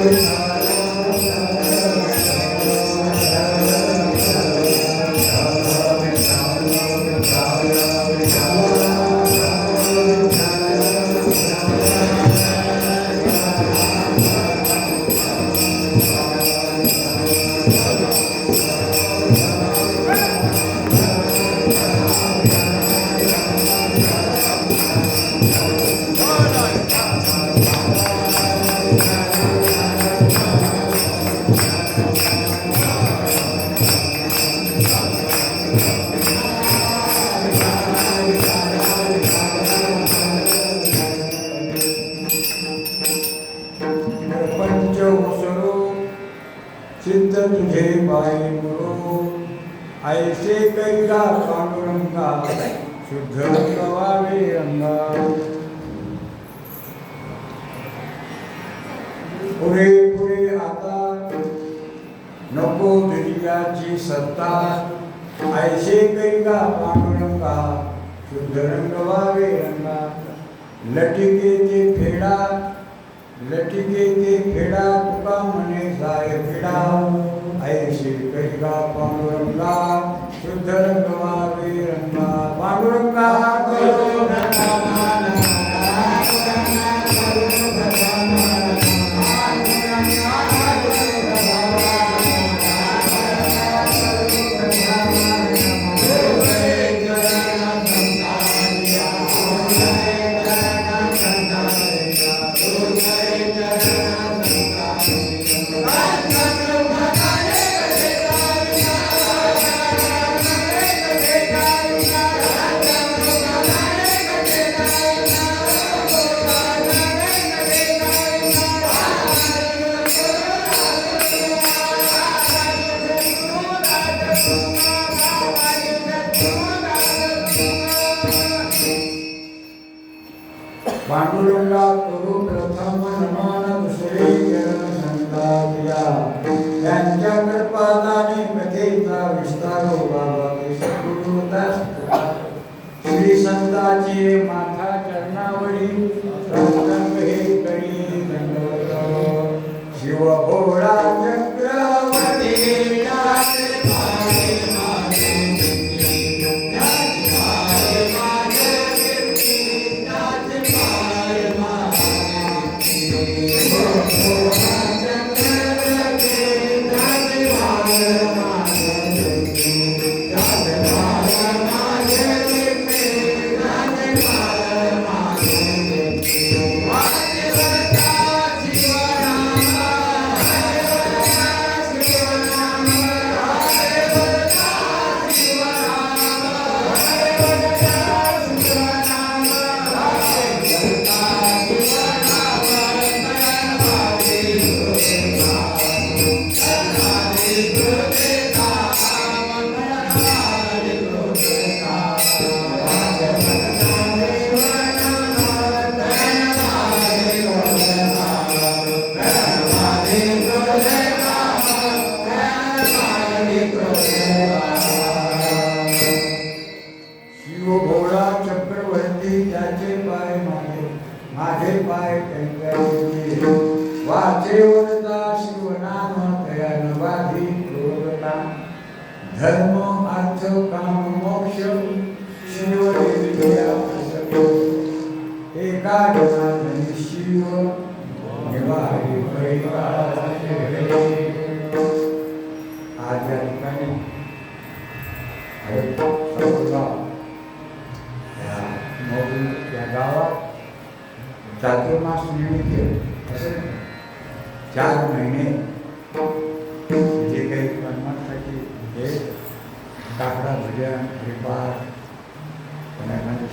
पंच ऐसे कैला पांडुरंगा पुढे पुढे आता, नको दुनियाची सत्ता। ऐसे कैला पांडुरंगा शुद्ध लटिके ते फेडा, लटिके ते फेडा, तुका म्हणे जाय फेडा। ऐशी कैगा पांडुरंगा Thank you.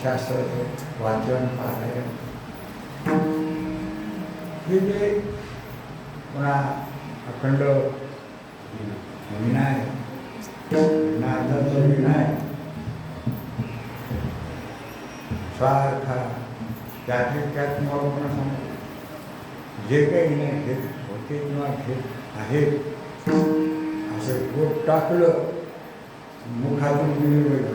शास्त्राचं वाचन पारायण हे जे पुन्हा अखंड विनाय नाथाचा विनाय सारखा त्यातले त्यात मला कोणा सांग जे काही नाही घेत होते किंवा घेत आहेत असं पोट टाकलं मुखातून निघालं,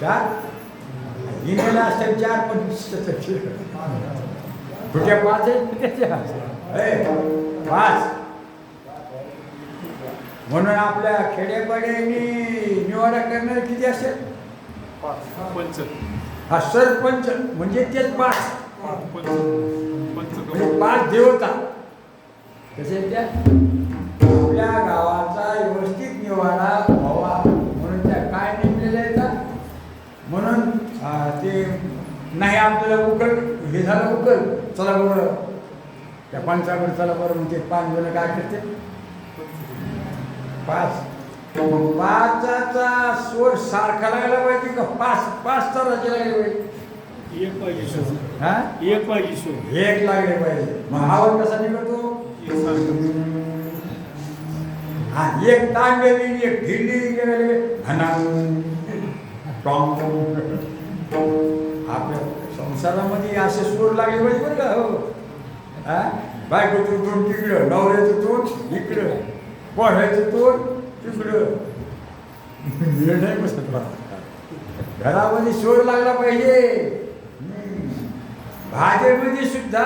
चार? गिनेला असतात चार पण कुठे पाच आहेत पाच. म्हणून आपल्या खेड्यापाड्यानी निवाडा करणारे किती असेल? पंच. हा सरपंच म्हणजे तेच पाच. पंच म्हणजे पाच देवता. कसे त्या? आपल्या गावाचा व्यवस्थित निवाडा व्हावा म्हणून त्या काय नेमलेल्या आहेत म्हणून अं, ते नाही आपल्याला उकल हे झालं उकल. चला बरं. त्या पंचाकडे चला बरं म्हणजे पाच जण काय करते? पाच पाचाचा स्वर सारखा लागला पाहिजे का? पाच पाच तराचे लागले पाहिजे. एक पाहिजे हा? एक पाहिजे एक लागले पाहिजे. मग आवाज कसा निघतो? हा एक गेली एक ढिल्ली गेले घना टॉम. आपल्या संसारामध्ये असे सूर लागले पाहिजे बरं का हो. हा? बायकोचं तोंड तिकडं नवऱ्याचं तोंड इकडं पोरायचं तोंड तिकडं. निर्णय नाही बसत घरामध्ये सूर लागला पाहिजे. भाज्यामध्ये सुद्धा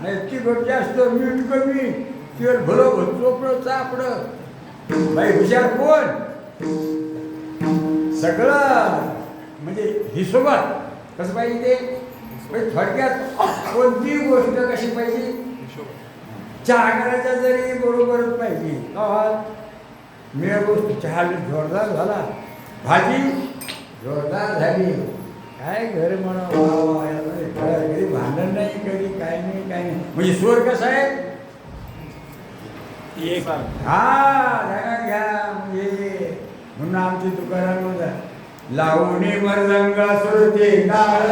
नाही तिखट जास्त मीठ कमी तेल भलं भलं चोपडं चापडं. बाई हुशार कोण? सगळं म्हणजे हिशोबात कसं पाहिजे ते? म्हणजे थोडक्यात कोणती गोष्ट कशी पाहिजे? चहा करायचा जरी बरोबरच पाहिजे मेळ गोष्ट चहा जोरदार झाला. भाजी जोरदार झाली. काय घर म्हणा? कधी भांडण नाही कधी काय नाही काय नाही. म्हणजे स्वर कसा आहे? हा घ्या म्हणजे म्हणून आमची दुकानामध्ये लावणी मृदंग श्रुती काळ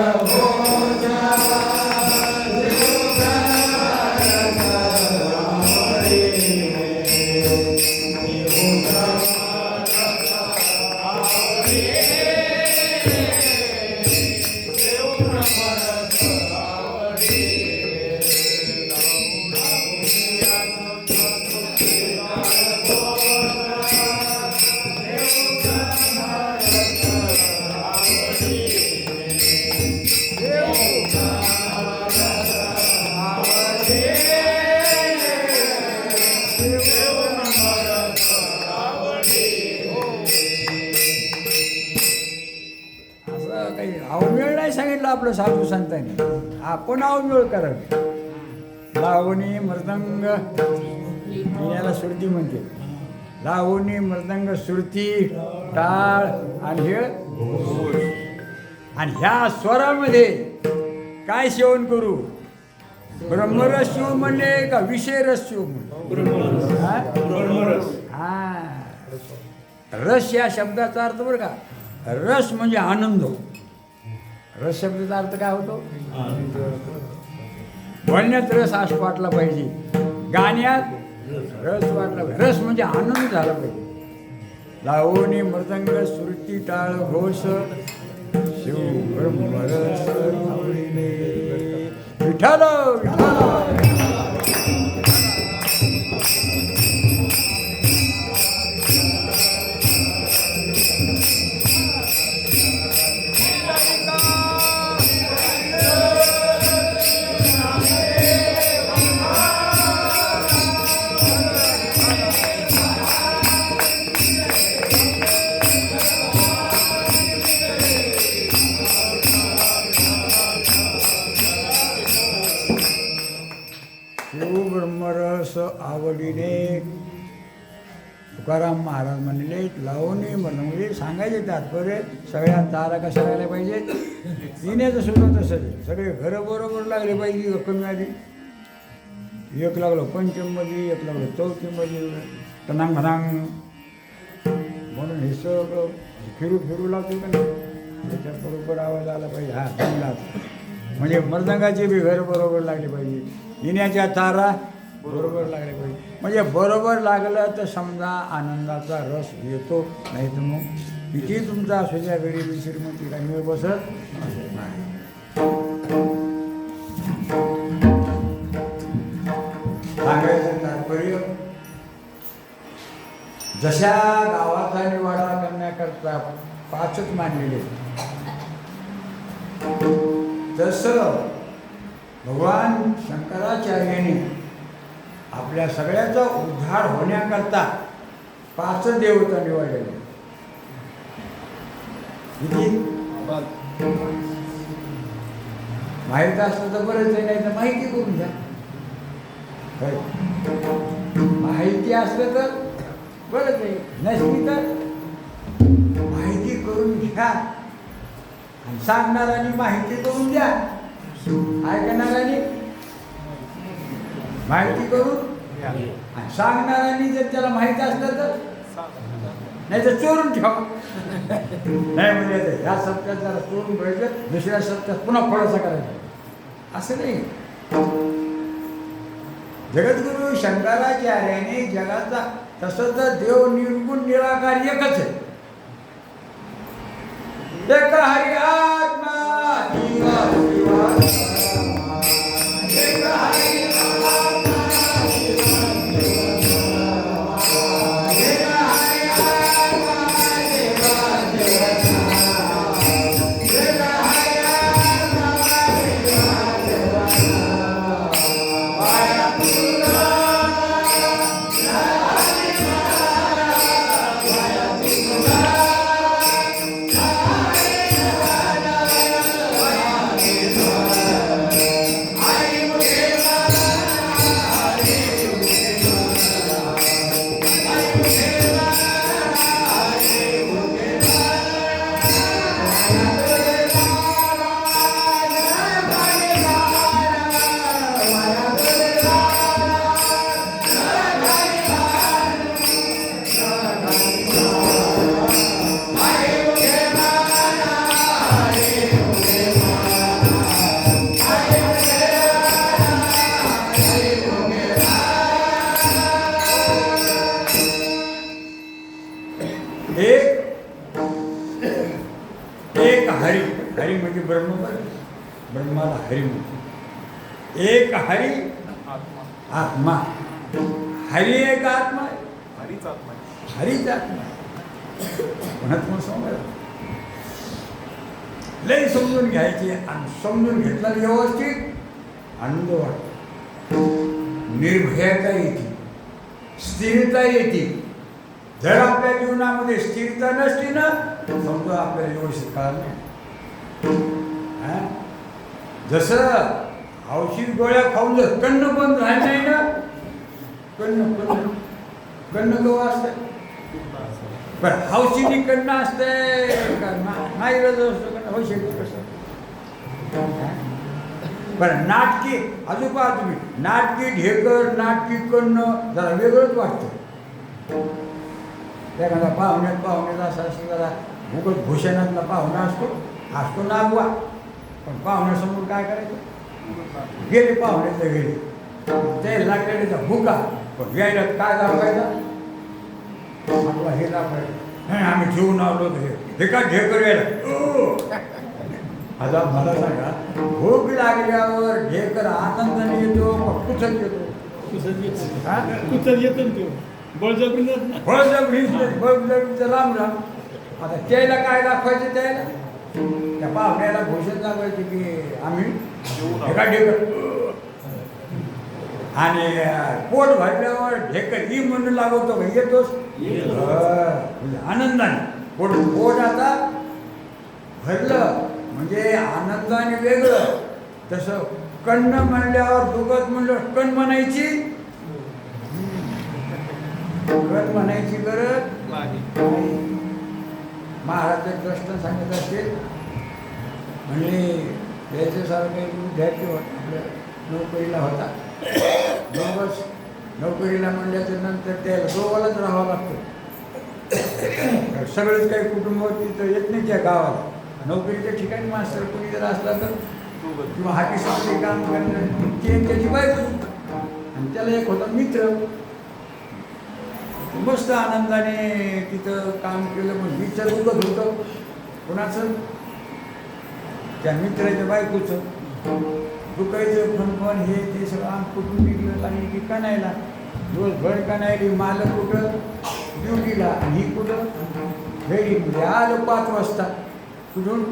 असं काही अवमेळ नाही सांगितलं आपलं साधू संतांनी आपण अवमेळ करावी लावणी मृदंग याला श्रुती म्हणते. लावणी मृदंग श्रुती टाळ आणि हे आणि ह्या स्वरामध्ये काय सेवन करू? ब्रह्मरस्यू म्हणले का विषय शिव म्हणले? हा? रस या शब्दाचा अर्थ बरं का रस म्हणजे आनंद. रस शब्दाचा अर्थ काय होतो? बोलण्यात रस आस वाटला पाहिजे. गाण्यात रस वाटला पाहिजे. रस म्हणजे आनंद झाला पाहिजे. लावणी मृदंग सुरती टाळ घोष शिव ब्रह्मरस आवडीने. सांगायचे तात्पर्य सगळ्या तारा कशा लागल्या पाहिजेत येण्याचं सुद्धा तसंच सगळे घरं बरोबर लागले पाहिजे कमी आधी. एक लागलं पंचममध्ये एक लागलं चौथीमध्ये टनांग भनांग. म्हणून हे सगळं फिरू फिरू लागतो का नाही? त्याच्याबरोबर आवाज आला पाहिजे. हा चांगला. म्हणजे मृदंगाचे बी घर बरोबर लागले पाहिजे. येण्याच्या तारा बरोबर लागले पाहिजे म्हणजे बरोबर लागलं तर समजा आनंदाचा रस येतो नाही तर मग किती तुमचा असू द्या गरिबी मग काही वेळ बसत? नाही सांगायचं तात्पर्य जशा गावाचा निवाडा करण्याकरता पाचच मानलेले तसं भगवान शंकराचार्याने आपल्या सगळ्याचा उद्धार होण्याकरता पाच देवता निवडलेले माहीत माहिती असलं तर बरंच आहे नाही तर माहिती करून घ्या. माहिती असलं तर बरंच आहे नसली तर माहिती करून घ्या. आणि सांगणाऱ्यांनी माहिती करून द्या. ऐकणाऱ्यांनी माहिती करून आणि सांगणाऱ्यांनी जर त्याला माहिती असलं तर? नाही तर चोरून ठेवा. नाही म्हणजे ह्या सप्त्यात जरा चोरून घ्यायचं दुसऱ्या सप्त्यात पुन्हा खोडाचा करायचा. असं नाही. जगद्गुरु शंकराचार्याने जगाचा तसं तर देव निर्गुण निराकार एकच आहे. एक हरी आत्मा एक हरी Thank you. हरी एक हरी आत्मा। हरी एक आत्मा आहे. हरीच आत्मा म्हणत लय समजून घ्यायचे आणि समजून घेतला व्यवस्थित आनंद वाटतो निर्भयता येते स्थिरता येते जर आपल्या जीवनामध्ये स्थिरता नसली ना समजा आपल्याला व्यवस्थित काळ नाही हा? जसं औषध गोळ्या खाऊन जर कन्न पण राहत नाही ना कन्न कन्न कन्न गव असतं बरं हौशीनी कन्न असते का? ना- नाही रज असतो कन्न हौशी कसं बरं नाटकी अजून पहा तुम्ही नाटकी ढेकर नाटकी कन्न जरा वेगळंच वाटतं एखादा पाहुण्यात पाहुण्यात असा असं जरा भूगत भूषणातला पाहुणा असतो असतो नागवा. पण पाहुण्यासमोर काय करायचं? गेले पाहुण्याच्या घरी. ते लागलेले भुका. पण यायला काय दाखवायचा? आपला हे दाखवायचं. नाही आम्ही ठेवून आलो हे. हे काय ढेकर यायला? आता मला सांगा भूक लागल्यावर ढेकर आनंदाने येतो का कुठं येतो? कुठं येतो? ना तो? बळजबरीनं? ना बळजबरीचं बळजबरीचं राम राम. आता त्याला काय दाखवायचं त्याला? त्या पाहुण्याला घोषण दाखवायची की आम्ही एका ढेकर आणि पोट भरल्यावर ढेकर ही म्हणून लागवतो येतोच. म्हणजे आनंदाने. पोट पोट आता भरलं. म्हणजे आनंदाने वेगळं. तसं कन्न म्हणल्यावर दुखत म्हणलं कण म्हणायची? कण म्हणायची गरज महाराज प्रश्न सांगत असतील म्हणजे याच्यासारखा विद्यार्थी होता आपल्या नोकरीला होता. दोघंच नोकरीला म्हणल्याच्या नंतर त्याला गोवालाच राहावं लागतं. सगळेच काही कुटुंब तिथं येत नाही त्या गावाला नोकरीच्या ठिकाणी मास्तर कोणी जर असला तर किंवा हाकी काम करणं ते त्याची बायको आणि त्याला एक होता मित्र. मस्त आनंदाने तिथं काम केलं पण विचार उगत होतं. कोणाचं? त्या मित्राच्या बायकोचं. दुखायचं फणफण हे ते सगळं आम कुठून निघलं लागली. की कणायला दिवसभर कणायली मालक कुठं? ड्युटीला. आणि ही कुठं? घरी. म्हणजे आलं पाच वाजता. कुठून?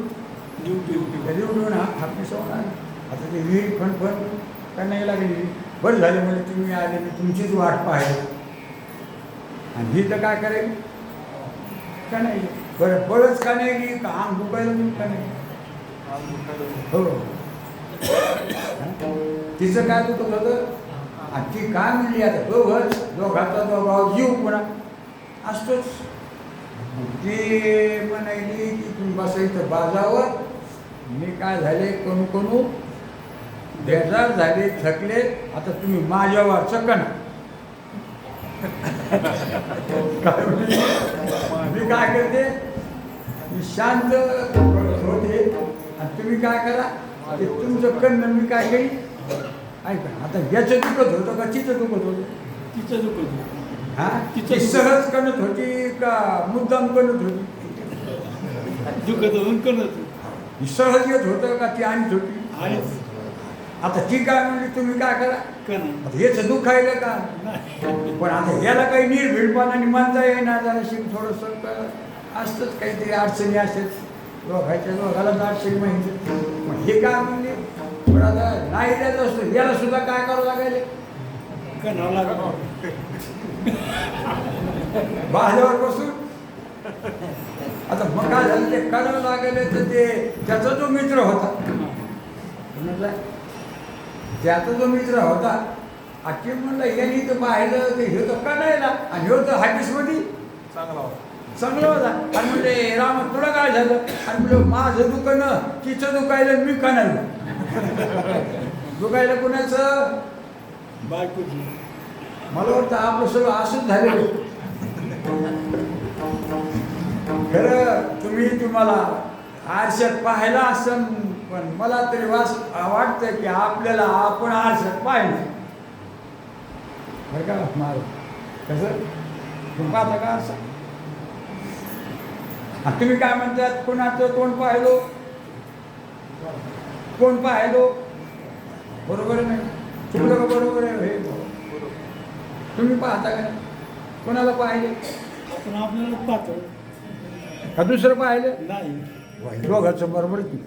घरी उठून हा हापी आला. आता ते विहीर फणफण कणायला लागली? बरं झालं म्हणजे तुम्ही आले मी तुमचीच वाट पाहिली आणि ही तर काय करेल? का नाही बरं बळच का नाही की का आम दुखायला का नाही हो. तिचं काय दुखत होतं आणि ती काय म्हणली आता? दोघंच दोघाचा दोघाव जीव पुन्हा. असतोच. ती म्हणायली की तुम्ही बसायचं बाजावर मी काय झाले? कोणू कोणू. बेजार झाले थकले. आता तुम्ही माझ्यावर चकन काय? मी काय करते मी शांत होते आणि तुम्ही काय करा ते तुमचं करणं मी काय करी ऐका आता याचं दुखत होतं का तिचं दुखत होतं तिचं दुखत होतं. हा तिचं. सहज कणत होती का मुद्दाम कणत होती दुखत होऊन करत होतं. सहज येत होतं का ती आणत होती आहेच आता ती काय म्हणली तुम्ही काय करा? आता याचं दुखायलं का? नाही. पण आता याला काही निर्भीडपणाने मानता येईना जरा शिक थोडंसं असतंच काहीतरी अडचणी दोघायच्या दोघाला तर अडचणी माहिती. पण हे काय म्हणले? पण आता नाही द्यायचं असतं याला सुद्धा काय करावं लागलं बाहेर बसून? आता मग काय झालं? ते करावं लागेल तर ते त्याचा जो मित्र होता? त्याचा जो मित्र होता आखी म्हणलं यांनी तर पाहिलं ते हे तर काढायला. आणि हे तर हाकीसमध्ये चांगलं होता. आणि म्हणजे राम तुला काय झालं? आणि म्हणलं माझं दुकानं तिचं दुखायलं मी कानायला दुखायला कुणाचं? बायकोची. मला वाटतं आपलं सगळं असंच झालेलं. खरं तुम्ही तुम्हाला आरशात पाहायला असं पण मला तरी वास वाटतं की आपल्याला आपण आरशात पाहिलं. बरं का मार. कसं? तुम्ही पाहता का आरसा? आणि तुम्ही काय म्हणतात कोणाचं तोंड पाहिलो? कोण पाहिलो? बरोबर नाही का बरोबर आहे? हे तुम्ही पाहता का? कोणाला पाहिले? पण आपल्याला पाहतो. का दुसरं पाहिलं? नाही. दोघांचं बरोबर की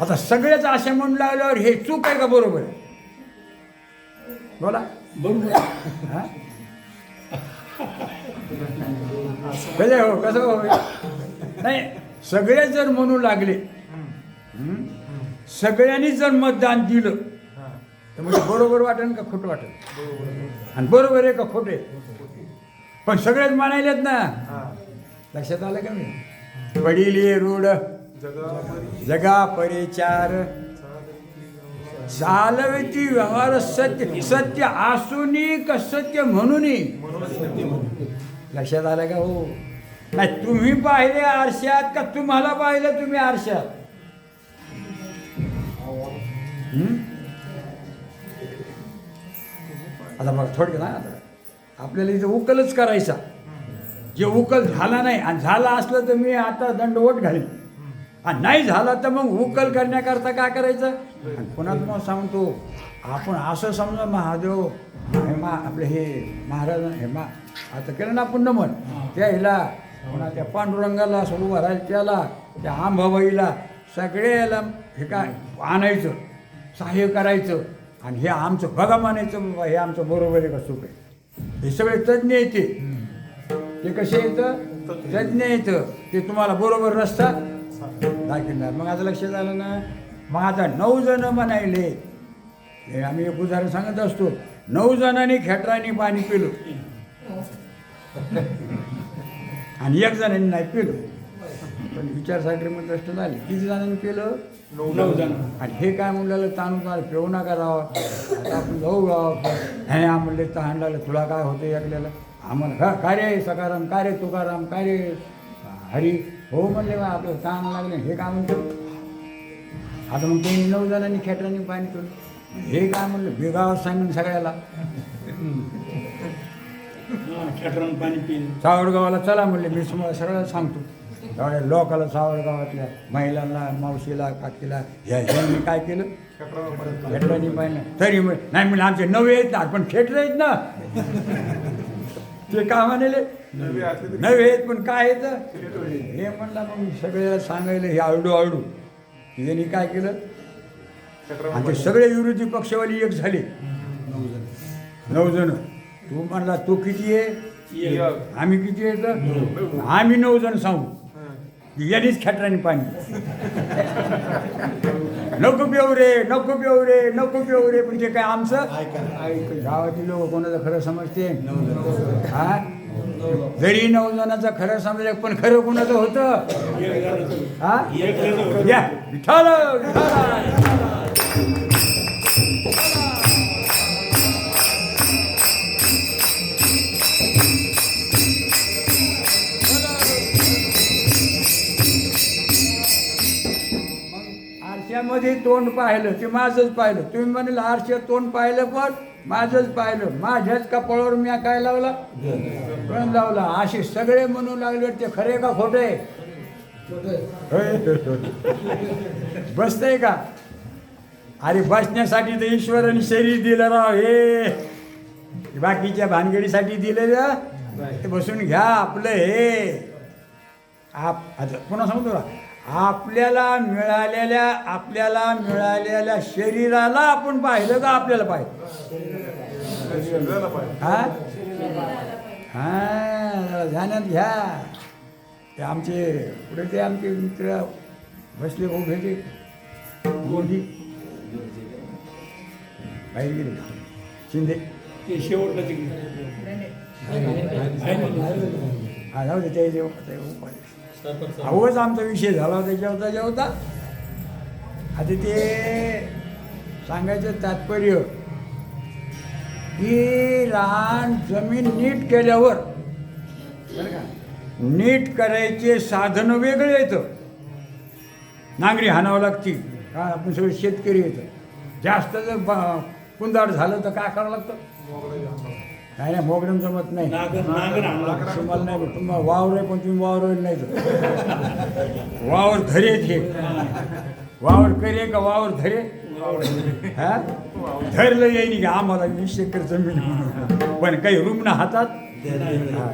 आता सगळेच असे म्हणून लागल्यावर हे चूक आहे का बरोबर? आहे बोला. बरोबर. हा? कसं हो कसं हो? नाही सगळे जर म्हणू लागले? सगळ्यांनी जर मतदान दिलं तर म्हणजे बरोबर वाटेल का खोटं वाटेल? आणि बरोबर आहे का खोटे पण सगळेच म्हणायलेत ना. लक्षात आलं का मी पडिले रूढ जगा परिचार चालवती व्यवहार सत्य. सत्य असूनी का सत्य म्हणूनही? लक्षात आलं का हो? नाही तुम्ही पाहिले आरशात का तुम्हाला पाहिलं तुम्ही आरशात? आता बघ थोडक्यात ना आता आपल्याला इथं उकलच करायचा. जे उकल झाला नाही आणि झाला असलं तर मी आता दंडवट घालीन. आणि नाही झाला तर मग उकल करण्याकरता काय करायचं? आणि पुन्हा तुम्हाला सांगतो आपण असं समजा महादेव हे मा आपले हे महाराज हे मा आता केलं ना आपण नमन त्या हिला पुन्हा त्या पांडुरंगाला असं उभं राहील त्याला त्या आंबाबाईला सगळे याला हे काय आणायचं सहाय्य करायचं आणि हे आमचं बघा म्हणायचं बाबा हे आमचं बरोबर आहे का चूक आहे? हे सगळे तज्ज्ञ येते ते. कसे येतं तज्ज्ञ येतं ते तुम्हाला बरोबर रस्ता दाखवणार मग आता लक्षात आलं ना मग आता नऊ जण म्हणायले. हे आम्ही एक उदाहरण सांगत असतो. नऊ जणांनी खेटराने पाणी पिलं. आणि एक जणांनी नाही पिलं. पण विचारसागरीमध्ये दृष्ट झाली. किती जणांनी पिलं? नऊ जण. आणि हे काय म्हणलेलं? ताणून काय पिऊ नका राव. आता आपण जाऊ गाव हे म्हणले तहान लागलं. तुला काय होतं ऐकलेलं आम्हाला का रे सकाराम काय रे तुकाराम? काय रे? हरी हो म्हणले बा आपलं तहान लागले हे काय म्हणतो आता मग त्यांनी नऊ जणांनी खेटरांनी पाणी करून हे काय म्हणलं बेगावर सांगून सगळ्याला. खेटरानं पाणी पिईल सावडगावाला चला म्हणले मी तुम्हाला सरळ सांगतो. लोकाला सावडगावातल्या महिलांना मावशीला काकीला ह्या ह्यांनी काय केलं? खेटरांनी पाहिलं तरी नाही म्हणजे आमचे नवे आहेत ना पण खेटर आहेत ना. ते का म्हणाले? नवे आहेत पण काय आहेत? हे म्हणला मग सगळ्याला सांगायला हे आळडू आळडू यांनी काय केलं? आणि ते सगळे विरोधी पक्षवाली एक झाले. नऊ जण. तू म्हणला तू किती आहे? आम्ही किती आहे तर आम्ही नऊ जण सांगू. यांनीच खेटराने पाणी. नको पिऊ रे नको पिऊ रे नको पिऊ रे ते काय आमचं? गावातील लोक कोणाचं खरं समजते? हा? जरी नऊ जणांचं खरं समजलं पण खरं कोणाचं होतं? हा? या विठाल विठाल आरशामध्ये तोंड पाहिलं ते माझंच पाहिलं. तुम्ही म्हणाल आरशे तोंड पाहिलं पण माझंच पाहिलं. माझ्याच कपाळावर मी काय लावला? पण लावला. असे सगळे म्हणू लागले ते खरे का खोटे? बसतंय का? अरे बसण्यासाठी तर ईश्वराने शरीर दिलं राव हे. बाकीच्या भानगडीसाठी दिलेलं ते बसून घ्या आपलं हे. आप आता पुन्हा सांगतो आपल्याला मिळालेल्या आपल्याला मिळालेल्या शरीराला आपण पाहिलं का आपल्याला पाहिलं? हा? हा ध्यानात घ्या. ते आमचे पुढे ते आमचे मित्र बसले उभे ते. मोदी बाहेर गेले? शिंदे. ते शेवटला तिकडे. हा जाऊ दे ते जेव्हा अहोच आमचा विषय झाला त्याच्यावर त्याच्या होता आता ते सांगायचं तात्पर्य की रान जमीन नीट केल्यावर बरं का नीट करायचे साधनं वेगळे येतं नांगरी हाणावं लागती का आपण सगळे शेतकरी येतं जास्त जर कुंदाड झालं तर काय करावं लागतं? काय नाही मोगडम जमत नाही. नागर नागर आणला तुम्हाला नाही तुम्हाला वावर आहे पण तुम्ही वावर नाही. वावर धरे घे वावर करे का वावर धरे? हा? धरलं येईन का आम्हाला वीस एकर जमीन म्हणून. पण काही रुग्ण हातात? हा.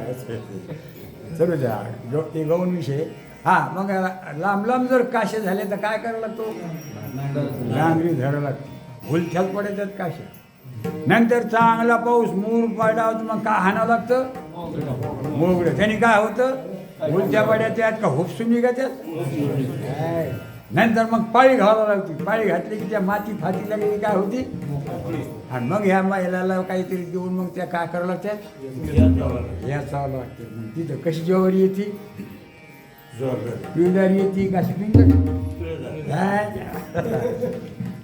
चलू द्या जो ते गौण विषय. हा मग लांब लांब जर काशे झाले तर काय करावं लागतो? नांगरी धरावं लागते. उलथ्यात पडतात काशे. नंतर चांगला पाऊस मूर पाडा होता मग काय हाणावं लागतं? मोगडं त्याने काय होतं? उलट्या पाड्या त्यात का हुपसून निघत्यात? काय. नंतर मग पाळी घालावं लागते पाळी घातली की त्या माती फाती लागली की काय होती? आणि मग ह्या महिलाला काहीतरी देऊन मग त्या काय करावं लागतात या चावलं लागते. मग तिथं कशी ज्वारी येते? पिवदारी येते कशी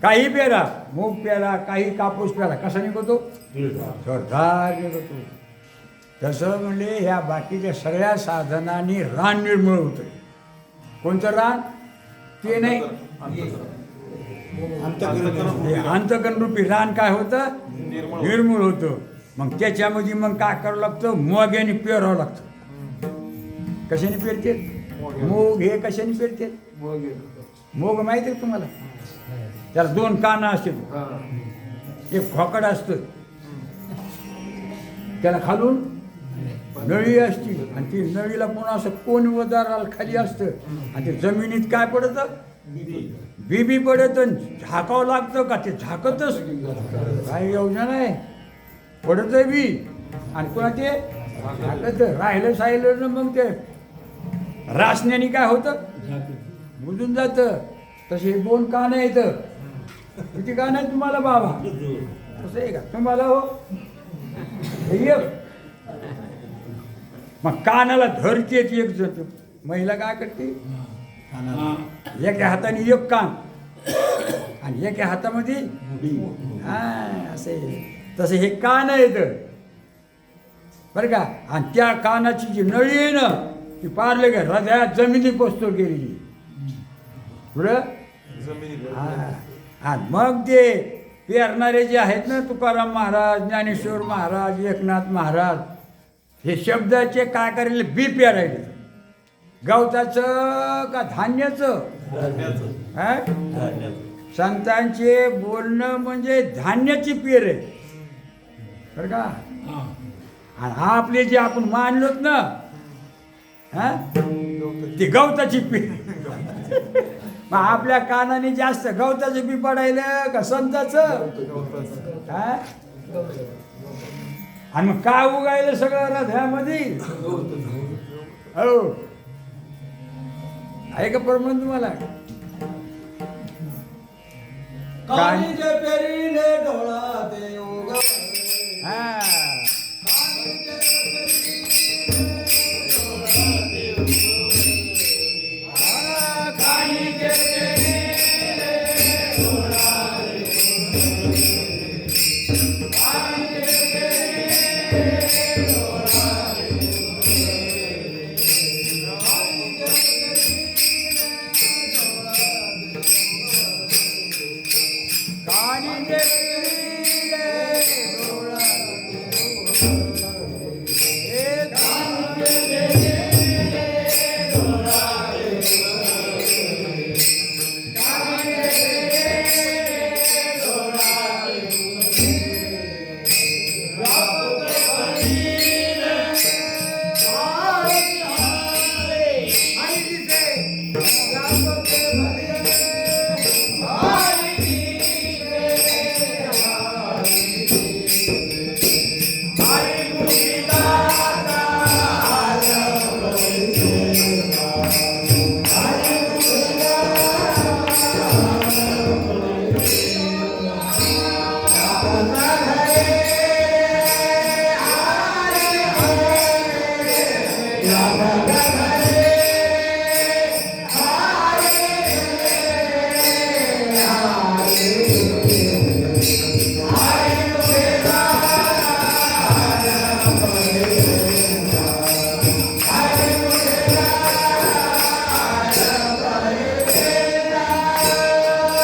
काही पेरा मूग पेरा काही कापूस पेरा कसा निघतो जोरदार निघतो तसं म्हणजे ह्या बाकीच्या सगळ्या साधनांनी रान निर्मळ होतं कोणतं रान? ते नाही. अंतकन रूपी रान काय होतं? निर्मूळ होतं. मग त्याच्यामध्ये मग काय करावं लागतं? मोग्याने पेरावं लागतं. कशाने पेरते मूग हे कशाने पेरते मोग माहिती आहे तुम्हाला? त्याला दोन कानं असतील एक खोकड असतं. त्याला खालून नळी असती. आणि ती नळीला पुन्हा असं कोण वदाराला खाली असतं? आणि ते जमिनीत काय पडतं? बीबी पडत झाकावं लागतं का? ते झाकतच. काय योजना नाही. पडत बी. आणि पुन्हा ते? झाकत राहिलं साहिलं ना मग ते रासण्याने काय होतं? बुजून जातं. तसे हे दोन कानं येतं किती कान आहे तुम्हाला बाबा? तसं आहे का? तुम्हाला हो. मग कानाला धरते एक जण महिला काय करते? हा. एका हाताने एक कान. आणि एका हातामध्ये हा असं. तसं हे कान आहेत. बरं का? आणि त्या कानाची जी नळी आहे ना ती पारले का हृदयात जमिनी पोचतो गेलेली. पुढं? हा. मग ते पेरणारे जे आहेत ना तुकाराम महाराज ज्ञानेश्वर महाराज एकनाथ महाराज हे शब्दाचे काय करायले बी पेरायले. गवताचं का धान्याचं? संतांचे बोलणं म्हणजे धान्याची पेर. आहे बरं का? आणि हा आपले जे आपण मानलोत ना हा? ती गवताची पेर. मग आपल्या कानाने जास्त गवताचं बी पडायलं का संताचं? हा? आणि मग काय उगायलं सगळं हृदयामध्ये? हो. आहे का परमन तुम्हाला? काळीचे पेरीने डोळा